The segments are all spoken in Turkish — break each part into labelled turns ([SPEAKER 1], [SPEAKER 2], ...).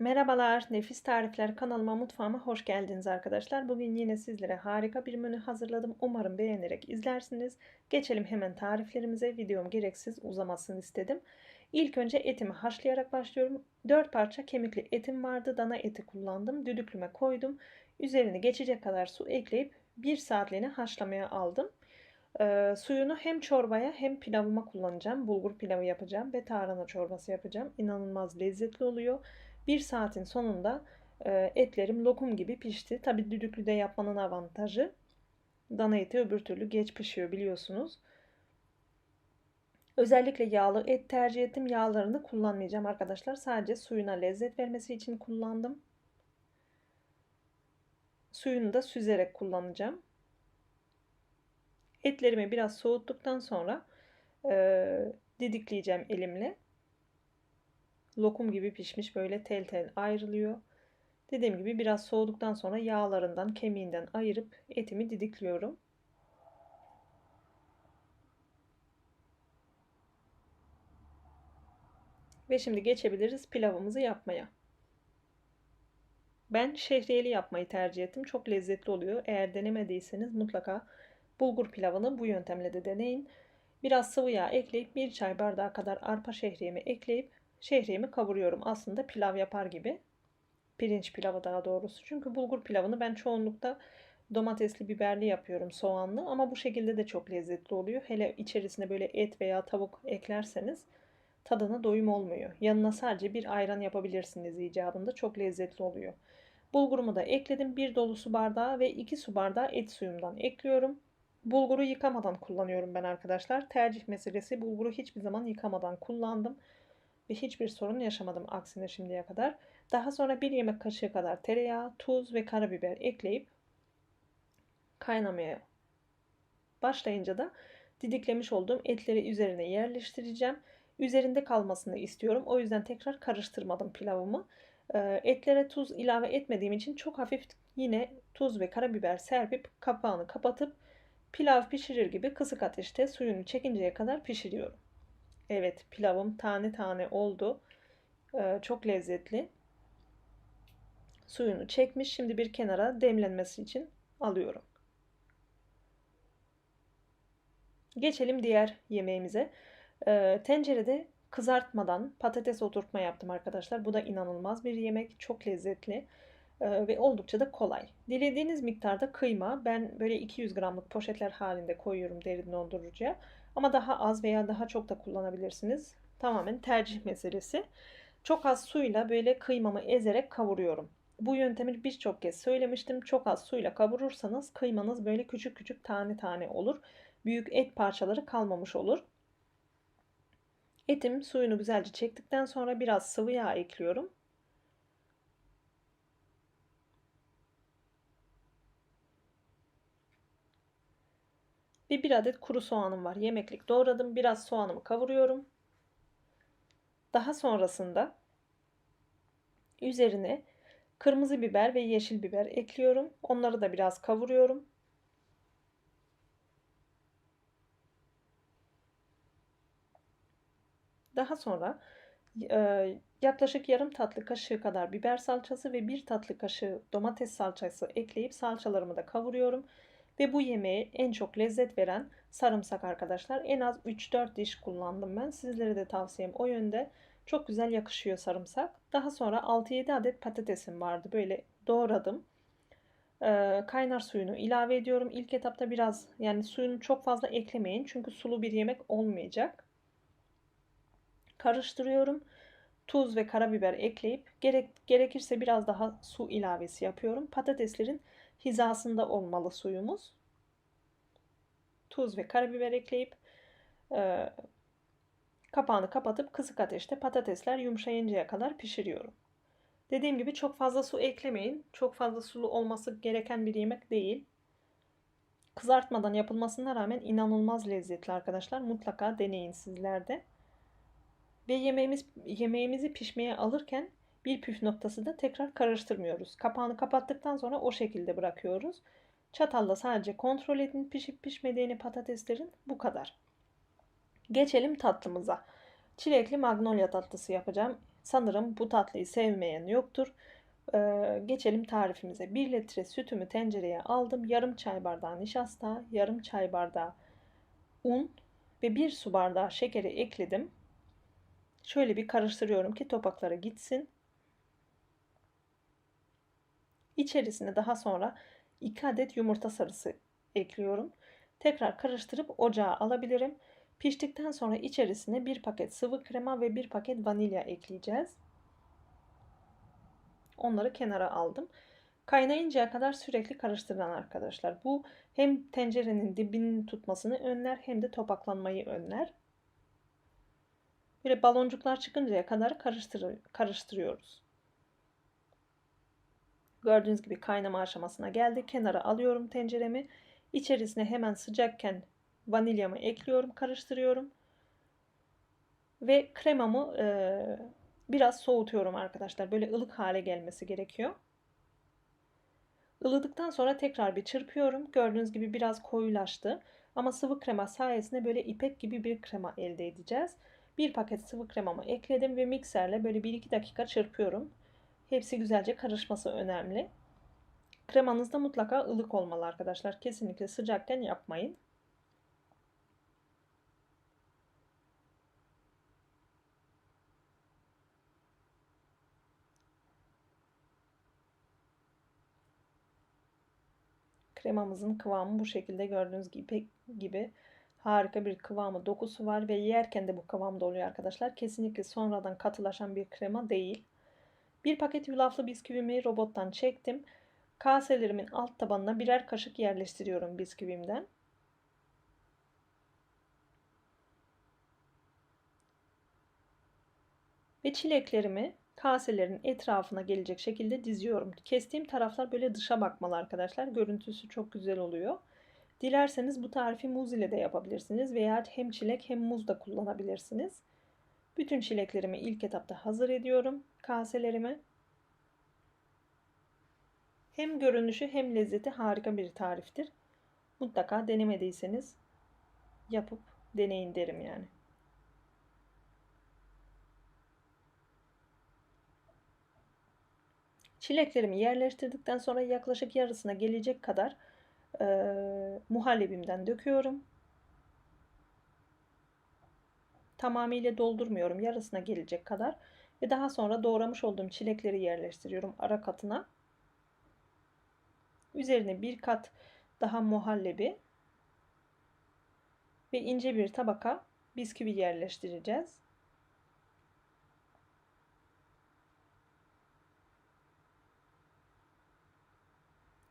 [SPEAKER 1] Merhabalar, Nefis Tarifler kanalıma mutfağıma hoş geldiniz arkadaşlar. Bugün yine sizlere harika bir menü hazırladım. Umarım beğenerek izlersiniz. Geçelim hemen tariflerimize. Videom gereksiz uzamasını istedim. İlk önce etimi haşlayarak başlıyorum. 4 parça kemikli etim vardı. Dana eti kullandım. Düdüklüme koydum. Üzerine geçecek kadar su ekleyip 1 saatliğine haşlamaya aldım. Ee, suyunu hem çorbaya hem pilavıma kullanacağım. Bulgur pilavı yapacağım ve tarhana çorbası yapacağım. İnanılmaz lezzetli oluyor. Bir saatin sonunda e, etlerim lokum gibi pişti. Tabi düdüklüde yapmanın avantajı dana eti öbür türlü geç pişiyor biliyorsunuz. Özellikle yağlı et tercih ettim. Yağlarını kullanmayacağım arkadaşlar. Sadece suyuna lezzet vermesi için kullandım. Suyunu da süzerek kullanacağım. Etlerimi biraz soğuttuktan sonra e, didikleyeceğim elimle. Lokum gibi pişmiş böyle tel tel ayrılıyor. Dediğim gibi biraz soğuduktan sonra yağlarından, kemiğinden ayırıp etimi didikliyorum. Ve şimdi geçebiliriz pilavımızı yapmaya. Ben şehriyeli yapmayı tercih ettim. Çok lezzetli oluyor. Eğer denemediyseniz mutlaka bulgur pilavını bu yöntemle de deneyin. Biraz sıvı yağ ekleyip bir çay bardağı kadar arpa şehriyemi ekleyip şehriyemi kavuruyorum. Aslında pilav yapar gibi. Pirinç pilavı daha doğrusu. Çünkü bulgur pilavını ben çoğunlukta domatesli biberli yapıyorum soğanlı ama bu şekilde de çok lezzetli oluyor. Hele içerisine böyle et veya tavuk eklerseniz tadına doyum olmuyor. Yanına sadece bir ayran yapabilirsiniz icabında. Çok lezzetli oluyor. Bulgurumu da ekledim. Bir dolu su bardağı ve iki su bardağı et suyumdan ekliyorum. Bulguru yıkamadan kullanıyorum ben arkadaşlar. Tercih meselesi bulguru hiçbir zaman yıkamadan kullandım ve hiçbir sorun yaşamadım aksine şimdiye kadar. Daha sonra bir yemek kaşığı kadar tereyağı, tuz ve karabiber ekleyip kaynamaya başlayınca da didiklemiş olduğum etleri üzerine yerleştireceğim. Üzerinde kalmasını istiyorum. O yüzden tekrar karıştırmadım pilavımı. Ee, etlere tuz ilave etmediğim için çok hafif yine tuz ve karabiber serpip kapağını kapatıp pilav pişirir gibi kısık ateşte suyunu çekinceye kadar pişiriyorum. Evet pilavım tane tane oldu. Ee, çok lezzetli. Suyunu çekmiş. Şimdi bir kenara demlenmesi için alıyorum. Geçelim diğer yemeğimize. Ee, tencerede kızartmadan patates oturtma yaptım arkadaşlar. Bu da inanılmaz bir yemek. Çok lezzetli ee, ve oldukça da kolay. Dilediğiniz miktarda kıyma. Ben böyle 200 gramlık poşetler halinde koyuyorum derin dondurucuya. Ama daha az veya daha çok da kullanabilirsiniz. Tamamen tercih meselesi. Çok az suyla böyle kıymamı ezerek kavuruyorum. Bu yöntemi birçok kez söylemiştim. Çok az suyla kavurursanız kıymanız böyle küçük küçük tane tane olur. Büyük et parçaları kalmamış olur. Etim suyunu güzelce çektikten sonra biraz sıvı yağ ekliyorum. Ve bir adet kuru soğanım var. Yemeklik doğradım. Biraz soğanımı kavuruyorum. Daha sonrasında üzerine kırmızı biber ve yeşil biber ekliyorum. Onları da biraz kavuruyorum. Daha sonra e, yaklaşık yarım tatlı kaşığı kadar biber salçası ve bir tatlı kaşığı domates salçası ekleyip salçalarımı da kavuruyorum. Ve bu yemeğe en çok lezzet veren sarımsak arkadaşlar. En az 3-4 diş kullandım ben. Sizlere de tavsiyem o yönde. Çok güzel yakışıyor sarımsak. Daha sonra 6-7 adet patatesim vardı. Böyle doğradım. Ee, kaynar suyunu ilave ediyorum. İlk etapta biraz yani suyunu çok fazla eklemeyin. Çünkü sulu bir yemek olmayacak. Karıştırıyorum. Tuz ve karabiber ekleyip gerek, gerekirse biraz daha su ilavesi yapıyorum. Patateslerin hizasında olmalı suyumuz. Tuz ve karabiber ekleyip e, kapağını kapatıp kısık ateşte patatesler yumuşayıncaya kadar pişiriyorum. Dediğim gibi çok fazla su eklemeyin. Çok fazla sulu olması gereken bir yemek değil. Kızartmadan yapılmasına rağmen inanılmaz lezzetli arkadaşlar. Mutlaka deneyin sizler de. Ve yemeğimiz yemeğimizi pişmeye alırken bir püf noktası da tekrar karıştırmıyoruz. Kapağını kapattıktan sonra o şekilde bırakıyoruz. Çatalla sadece kontrol edin pişip pişmediğini patateslerin bu kadar. Geçelim tatlımıza. Çilekli magnolia tatlısı yapacağım. Sanırım bu tatlıyı sevmeyen yoktur. Ee, geçelim tarifimize. 1 litre sütümü tencereye aldım. Yarım çay bardağı nişasta, yarım çay bardağı un ve 1 su bardağı şekeri ekledim. Şöyle bir karıştırıyorum ki topaklara gitsin. İçerisine daha sonra 2 adet yumurta sarısı ekliyorum. Tekrar karıştırıp ocağa alabilirim. Piştikten sonra içerisine bir paket sıvı krema ve bir paket vanilya ekleyeceğiz. Onları kenara aldım. Kaynayıncaya kadar sürekli karıştıran arkadaşlar. Bu hem tencerenin dibinin tutmasını önler hem de topaklanmayı önler. Böyle baloncuklar çıkıncaya kadar karıştır karıştırıyoruz. Gördüğünüz gibi kaynama aşamasına geldi. Kenara alıyorum tenceremi. İçerisine hemen sıcakken vanilyamı ekliyorum, karıştırıyorum. Ve kremamı e, biraz soğutuyorum arkadaşlar. Böyle ılık hale gelmesi gerekiyor. Ilıdıktan sonra tekrar bir çırpıyorum. Gördüğünüz gibi biraz koyulaştı. Ama sıvı krema sayesinde böyle ipek gibi bir krema elde edeceğiz. Bir paket sıvı kremamı ekledim ve mikserle böyle 1-2 dakika çırpıyorum. Hepsi güzelce karışması önemli. Kremanız da mutlaka ılık olmalı arkadaşlar. Kesinlikle sıcakken yapmayın. Kremamızın kıvamı bu şekilde gördüğünüz gibi gibi harika bir kıvamı dokusu var ve yerken de bu kıvamda oluyor arkadaşlar. Kesinlikle sonradan katılaşan bir krema değil. Bir paket yulaflı bisküvimi robottan çektim. Kaselerimin alt tabanına birer kaşık yerleştiriyorum bisküvimden. Ve çileklerimi kaselerin etrafına gelecek şekilde diziyorum. Kestiğim taraflar böyle dışa bakmalı arkadaşlar. Görüntüsü çok güzel oluyor. Dilerseniz bu tarifi muz ile de yapabilirsiniz veya hem çilek hem muz da kullanabilirsiniz. Bütün çileklerimi ilk etapta hazır ediyorum kaselerimi. Hem görünüşü hem lezzeti harika bir tariftir. Mutlaka denemediyseniz yapıp deneyin derim yani. Çileklerimi yerleştirdikten sonra yaklaşık yarısına gelecek kadar e, muhallebimden döküyorum. Tamamıyla doldurmuyorum. Yarısına gelecek kadar. Ve daha sonra doğramış olduğum çilekleri yerleştiriyorum ara katına. Üzerine bir kat daha muhallebi ve ince bir tabaka bisküvi yerleştireceğiz.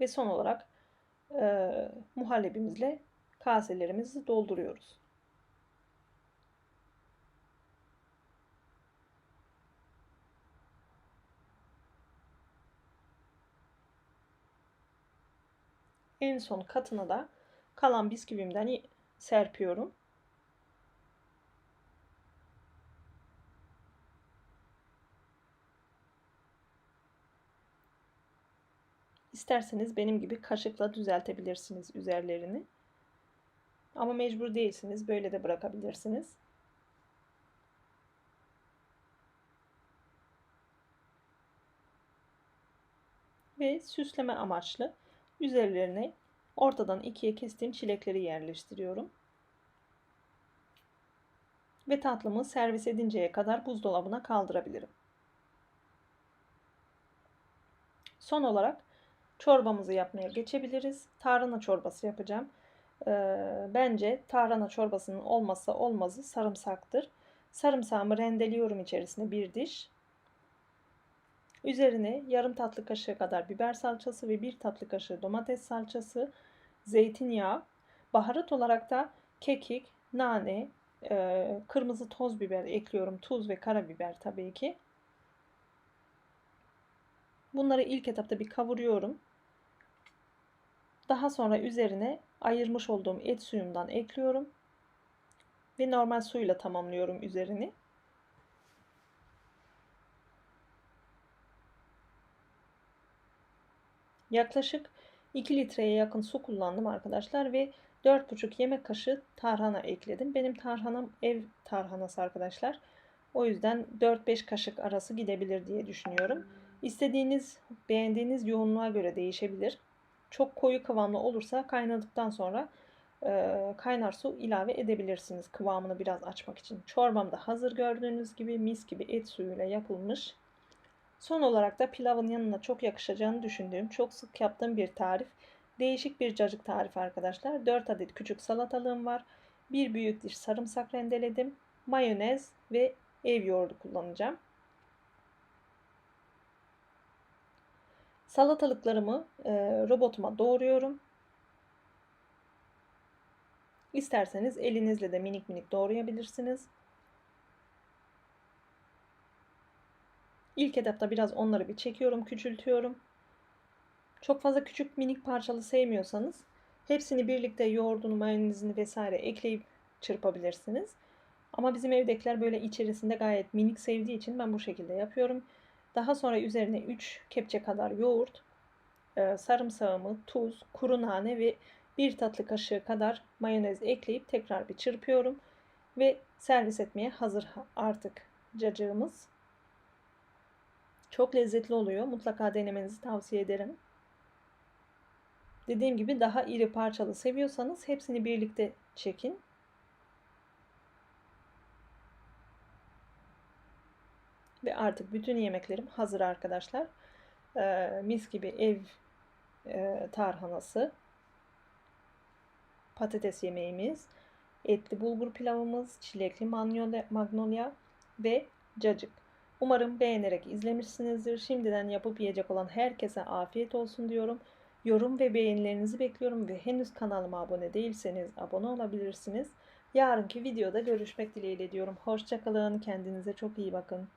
[SPEAKER 1] Ve son olarak e, muhallebimizle kaselerimizi dolduruyoruz. En son katına da kalan bisküvimden serpiyorum. İsterseniz benim gibi kaşıkla düzeltebilirsiniz üzerlerini. Ama mecbur değilsiniz. Böyle de bırakabilirsiniz. Ve süsleme amaçlı üzerlerine ortadan ikiye kestiğim çilekleri yerleştiriyorum. Ve tatlımı servis edinceye kadar buzdolabına kaldırabilirim. Son olarak çorbamızı yapmaya geçebiliriz. Tarhana çorbası yapacağım. Ee, bence tarhana çorbasının olmazsa olmazı sarımsaktır. Sarımsağımı rendeliyorum içerisine bir diş. Üzerine yarım tatlı kaşığı kadar biber salçası ve bir tatlı kaşığı domates salçası, zeytinyağı, baharat olarak da kekik, nane, e, kırmızı toz biber ekliyorum. Tuz ve karabiber tabii ki. Bunları ilk etapta bir kavuruyorum. Daha sonra üzerine ayırmış olduğum et suyumdan ekliyorum. Ve normal suyla tamamlıyorum üzerini. Yaklaşık 2 litreye yakın su kullandım arkadaşlar ve 4,5 yemek kaşığı tarhana ekledim. Benim tarhanam ev tarhanası arkadaşlar. O yüzden 4-5 kaşık arası gidebilir diye düşünüyorum. İstediğiniz, beğendiğiniz yoğunluğa göre değişebilir. Çok koyu kıvamlı olursa kaynadıktan sonra e, kaynar su ilave edebilirsiniz kıvamını biraz açmak için. Çorbam da hazır gördüğünüz gibi mis gibi et suyuyla yapılmış. Son olarak da pilavın yanına çok yakışacağını düşündüğüm, çok sık yaptığım bir tarif. Değişik bir cacık tarifi arkadaşlar. 4 adet küçük salatalığım var. Bir büyük diş sarımsak rendeledim. Mayonez ve ev yoğurdu kullanacağım. Salatalıklarımı e, robotuma doğruyorum. İsterseniz elinizle de minik minik doğrayabilirsiniz. İlk etapta biraz onları bir çekiyorum, küçültüyorum. Çok fazla küçük minik parçalı sevmiyorsanız hepsini birlikte yoğurdunu, mayonezini vesaire ekleyip çırpabilirsiniz. Ama bizim evdekiler böyle içerisinde gayet minik sevdiği için ben bu şekilde yapıyorum. Daha sonra üzerine 3 kepçe kadar yoğurt, e, sarımsağımı, tuz, kuru nane ve 1 tatlı kaşığı kadar mayonez ekleyip tekrar bir çırpıyorum. Ve servis etmeye hazır artık cacığımız. Çok lezzetli oluyor. Mutlaka denemenizi tavsiye ederim. Dediğim gibi daha iri parçalı seviyorsanız hepsini birlikte çekin. Ve artık bütün yemeklerim hazır arkadaşlar. Ee, mis gibi ev e, tarhanası, patates yemeğimiz, etli bulgur pilavımız, çilekli magnolia ve cacık. Umarım beğenerek izlemişsinizdir. Şimdiden yapıp yiyecek olan herkese afiyet olsun diyorum. Yorum ve beğenilerinizi bekliyorum ve henüz kanalıma abone değilseniz abone olabilirsiniz. Yarınki videoda görüşmek dileğiyle diyorum. Hoşçakalın. Kendinize çok iyi bakın.